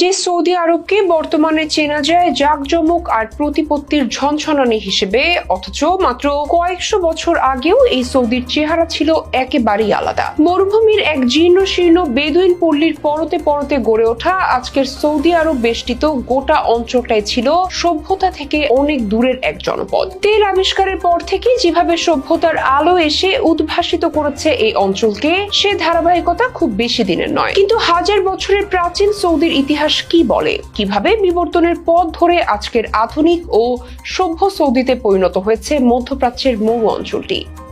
যে সৌদি আরবকে বর্তমানে চেনা যায় জাঁকজমক আর প্রতিপত্তির ঝনঝনানি হিসেবে, অথচ মাত্র কয়েকশো বছর আগেও এই সৌদির চেহারা ছিল একেবারেই আলাদা। মরুভূমির এক জীর্ণ শীর্ণ বেদুইন পল্লীর পরতে পরতে গড়ে ওঠা আজকের সৌদি আরব বেষ্টিত গোটা অঞ্চলটাই ছিল সভ্যতা থেকে অনেক দূরের এক জনপদ। তেল আবিষ্কারের পর থেকে যেভাবে সভ্যতার আলো এসে উদ্ভাসিত করেছে এই অঞ্চলকে, সে ধারাবাহিকতা খুব বেশি দিনের নয়। কিন্তু হাজার বছরের প্রাচীন সৌদির ইতিহাস কি বলে? কীভাবে বিবর্তনের পথ ধরে আজকের আধুনিক ও সভ্য সৌদিতে পরিণত হয়েছে মধ্যপ্রাচ্যের মৌ অঞ্চলটি?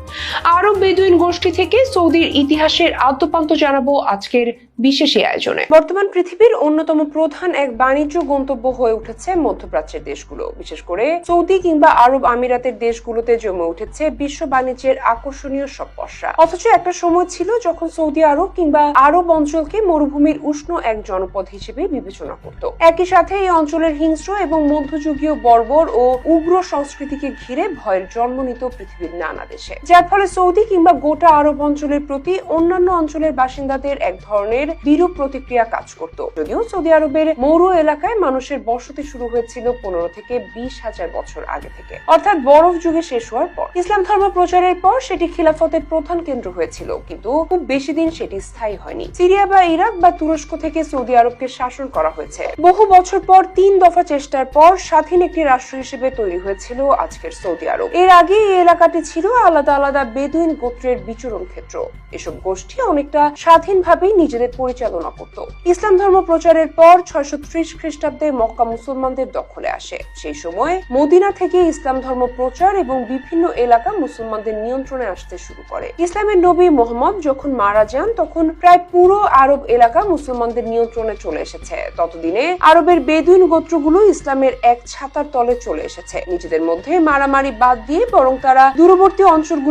আরব বেদুইন গোষ্ঠী থেকে সৌদির ইতিহাসের আদ্যপান্ত জানাব আজকের বিশেষ এই আয়োজনে। বর্তমান পৃথিবীর অন্যতম প্রধান এক বাণিজ্য গন্তব্য হয়ে উঠেছে মধ্যপ্রাচ্যের দেশগুলো। বিশেষ করে সৌদি কিংবা আরব আমিরাতের দেশগুলোতে জমে উঠেছে বিশ্ব বাণিজ্যের আকর্ষণীয় সব পসরা অথচ একটা সময় ছিল যখন সৌদি আরব কিংবা আরব অঞ্চলকে মরুভূমির উষ্ণ এক জনপদ হিসেবে বিবেচনা করত। একই সাথে এই অঞ্চলের হিংস্র এবং মধ্যযুগীয় বর্বর ও উগ্র সংস্কৃতিকে ঘিরে ভয়ের জন্ম নিত পৃথিবীর নানা দেশে। যার ফলে সৌদি কিংবা গোটা আরব অঞ্চলের প্রতি অন্যান্য অঞ্চলের বাসিন্দাদের এক ধরনের বিরূপ প্রতিক্রিয়া কাজ করত। যদিও সৌদি আরবের মরু এলাকায় মানুষের বসতি শুরু হয়েছিল পনেরো থেকে বিশ হাজার বছর আগে থেকে। অর্থাৎ বরফ যুগে শেষ হওয়ার পর। ইসলাম ধর্ম প্রচারের পর সেটি খিলাফতের প্রধান কেন্দ্র হয়েছিল, কিন্তু খুব বেশি দিন সেটি স্থায়ী হয়নি। সিরিয়া বা ইরাক বা তুরস্ক থেকে সৌদি আরবকে শাসন করা হয়েছে। বহু বছর পর তিন দফা চেষ্টার পর স্বাধীন একটি রাষ্ট্র হিসেবে তৈরি হয়েছিল আজকের সৌদি আরব। এর আগে এই এলাকাটি ছিল আলাদা আলাদা বেদুইন গোত্রের বিচরণ ক্ষেত্র। এসব গোষ্ঠী অনেকটা স্বাধীনভাবেই নিজেদের পরিচালনা করত। ইসলাম ধর্ম প্রচারের পর ছয়শো ত্রিশ খ্রিস্টাব্দে মক্কা মুসলমানদের দখলে আসে। সেই সময় মদিনা থেকে ইসলাম ধর্ম প্রচার এবং বিভিন্ন এলাকা মুসলমানদের নিয়ন্ত্রণে আসতে শুরু করে। ইসলামের নবী মোহাম্মদ যখন মারা যান, তখন প্রায় পুরো আরব এলাকা মুসলমানদের নিয়ন্ত্রণে চলে এসেছে। ততদিনে আরবের বেদুইন গোত্রগুলো ইসলামের এক ছাতার তলে চলে এসেছে। নিজেদের মধ্যে মারামারি বাদ দিয়ে বরং তারা দূরবর্তী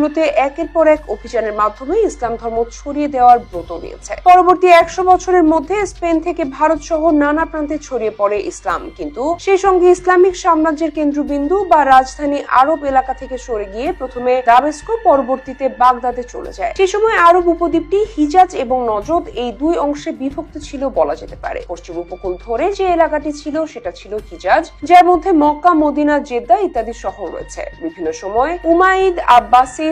অঞ্চলগুলোতে একের পর এক অভিযানের মাধ্যমে ইসলাম ধর্ম ছড়িয়ে দেওয়ার ব্রত নিয়েছে। পরবর্তী একশো বছরের মধ্যে স্পেন থেকে ভারত সহ নানা প্রান্তে ছড়িয়ে পড়ে ইসলাম। কিন্তু সেই সঙ্গে ইসলামিক সাম্রাজ্যের কেন্দ্রবিন্দু বা রাজধানী আরব এলাকা থেকে সরে গিয়ে প্রথমে দামেস্কো, পরবর্তীতে বাগদাদে চলে যায়। সেই সময় আরব উপদ্বীপটি হিজাজ এবং নজদ এই দুই অংশে বিভক্ত ছিল বলা যেতে পারে। পশ্চিম উপকূল ধরে যে এলাকাটি ছিল সেটা ছিল হিজাজ, যার মধ্যে মক্কা, মদিনা, জেদ্দা ইত্যাদি শহর রয়েছে। বিভিন্ন সময় উমাইদ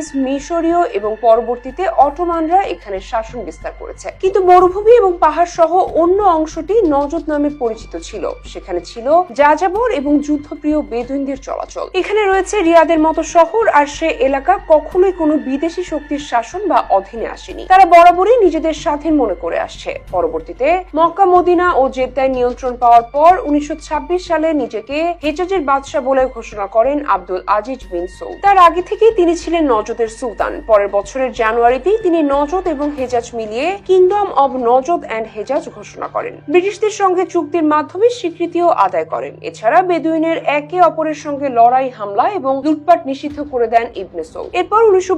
আব্বাসিস মিশরীয় এবং পরবর্তীতে অটোমানরা এখানে শাসন বিস্তার করেছে। কিন্তু মরুভূমি এবং পাহাড় সহ অন্য অংশটি নজদ নামে পরিচিত ছিল। সেখানে ছিল যাযাবর এবং যুদ্ধপ্রিয় বেদুইনদের চলাচল। এখানে রয়েছে রিয়াদের মতো শহর, আর সে এলাকা কখনোই কোনো বিদেশি শক্তির শাসন বা অধীনে আসেনি। তারা বরাবরই নিজেদের স্বাধীন মনে করে আসছে। পরবর্তীতে মক্কা, মদিনা ও জেদ্দায় নিয়ন্ত্রণ পাওয়ার পর উনিশশো ছাব্বিশ সালে নিজেকে হেজাজের বাদশাহ বলে ঘোষণা করেন আব্দুল আজিজ বিন সৌদ। তার আগে থেকেই তিনি ছিলেন নজদের সুলতান। পরের বছরের জানুয়ারিতেই তিনি নজদ এবং হেজাজ মিলিয়ে kingdom of Najd and Hejaz ঘোষণা করেন। ব্রিটিশদের সঙ্গে চুক্তির মাধ্যমে স্বীকৃতিও আদায় করেন। এছাড়া বেদুইনের একে অপরের সঙ্গে লড়াই, হামলা এবং লুটপাট নিষিদ্ধ করে দেন ইবনে সৌদ। এরপর উনিশশো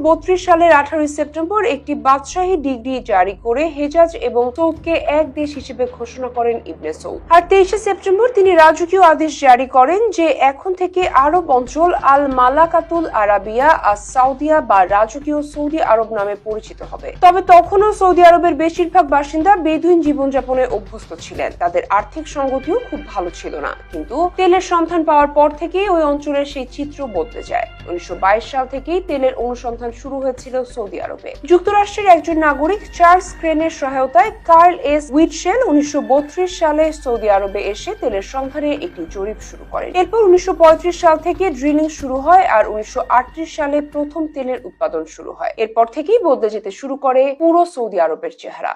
সালের আঠারোই সেপ্টেম্বর একটি বাদশাহী ডিগ্রি জারি করে হেজাজ এবং সৌদকে এক দেশ হিসেবে ঘোষণা করেন ইবনে সৌদ। আর তেইশে সেপ্টেম্বর তিনি রাজকীয় আদেশ জারি করেন যে এখন থেকে আরব অঞ্চল আল মালাকাতুল আরাবিয়া আর সাউদিয়া বা রাজকীয় সৌদি আরব নামে পরিচিত হবে। তবে তখনও সৌদি আরবের বেশিরভাগ বাসিন্দা বেদুইন জীবনযাপনে অভ্যস্ত ছিলেন। তাদের আর্থিক সংগতিও খুব ভালো ছিল না। কিন্তু তেলের সন্ধান পাওয়ার পর থেকে ওই অঞ্চলের সেই চিত্র বদলে যায়। উনিশশো সাল থেকেই তেলের অনুসন্ধান শুরু হয়েছিল সৌদি আরবে। যুক্তরাষ্ট্রের একজন নাগরিক চার্লস ক্রেনের সহায়তায় কার্ল এস উইটশেল উনিশশো বত্রিশ সালে সৌদি আরবে এসে তেলের সন্ধানে একটি জরিপ শুরু করেন। এরপর উনিশশো পঁয়ত্রিশ সাল থেকে ড্রিলিং শুরু হয় আর উনিশশো আটত্রিশ সালে প্রথম উৎপাদন শুরু হয়। এরপর থেকেই বদলে যেতে শুরু করে পুরো সৌদি আরবের চেহারা।